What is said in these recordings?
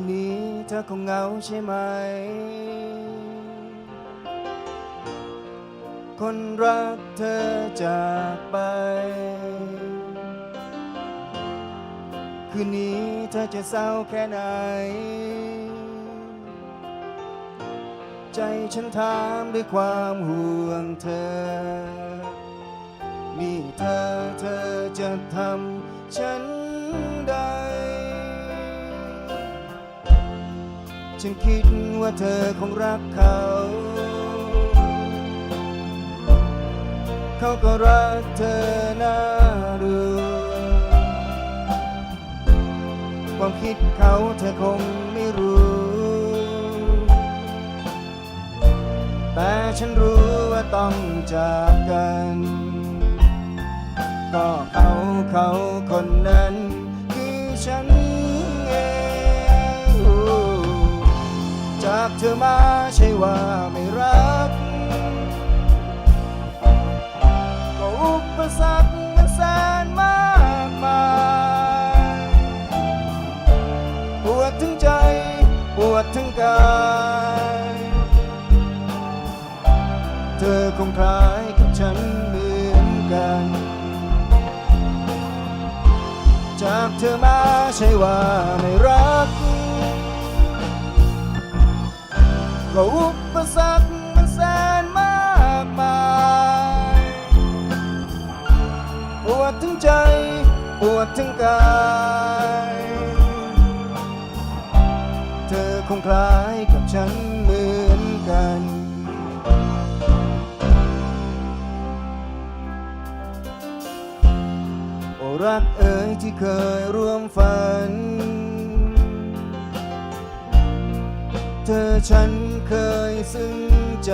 นนี้เธอคงเหงาใช่ไหม คนรักเธอจากไป คืนนี้เธอจะเศร้าแค่ไหน ใจฉันถามด้วยความห่วงเธอ นี่เธอเธอจะทำฉันได้ ฉันคิดว่าเธอคงรักเขา เขาก็รักเธอน่าดูความคิดเขาเธอคงไม่รู้ แต่ฉันรู้ว่าต้องจากกัน ก็เขาเขาคนนั้น จากเธอมาใช่ว่าไม่รัก ก็อุปสรรคมันแสนมากมายปวดทั้งใจ ปวดทั้งกาย เธอคงคล้ายกับฉันเหมือนกัน จากเธอมาใช่ว่าไม่รัก ก็อุปสรรคมันแสนมากมายปวดทั้งใจปวดทั้งกาย เธอคงคล้ายกับฉันเหมือนกันโอรักเอ๋ยที่เคยร่วมฝัน เธอฉัน เคยซึ้งใจ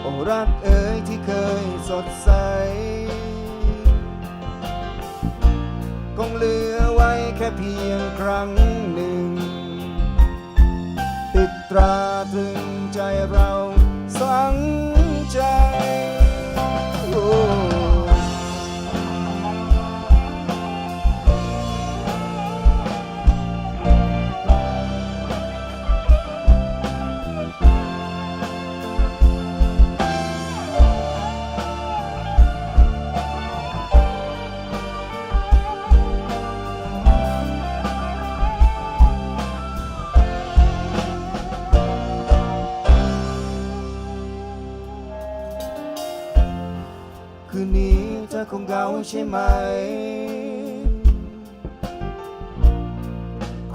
โอ้รักเอ๋ยที่เคยสดใส คงเหลือไว้แค่เพียงครั้งหนึ่ง ติดตราตรึงใจเรา เธอคงเหงาใช่ไหม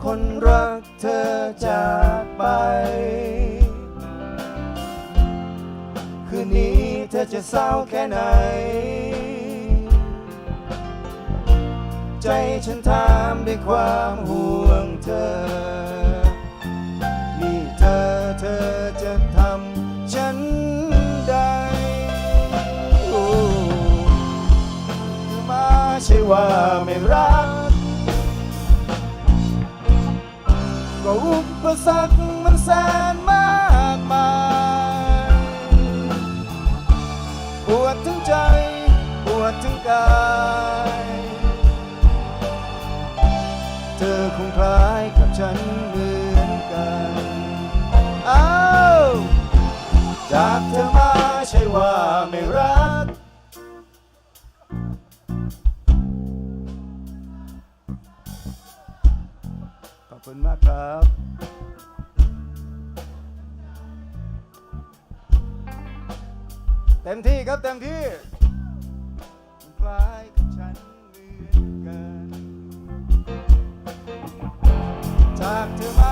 คนรักเธอจากไป คืนนี้เธอจะเศร้าแค่ไหน ใจฉันถามด้วยความห่วงเธอ ว่าไม่รัก ก็อุปสรรคมันแสนมากมายปวดทั้งใจปวดทั้งกาย เธอคงคล้ายกับฉันเหมือนกันอ้าวจากเธอมาใช่ว่าไม่รัก คุณมากครับเต็มที่ครับเต็มที่คล้ายกับฉันเหมือนกันจากเธอมา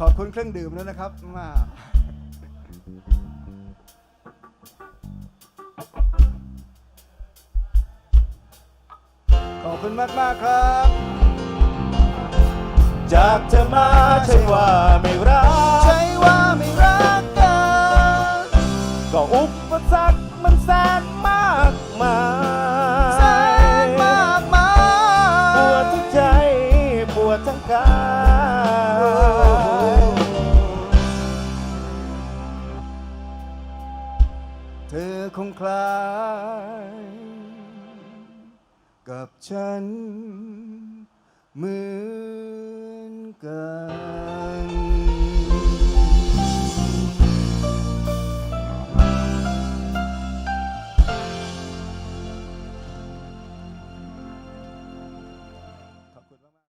ขอบคุณเครื่องดื่มด้วยนะครับมาข อบคุณมากมากๆครับ จากเธอมาใช่ว่าไม่รัก ใช่ว่าไม่รักกัน ก็อุปสรรคมันแสนมากมายแสนมากมายปวดทั้งใจปวดทั้งกายโเธอคงคล้าย กับฉันเหมือนกัน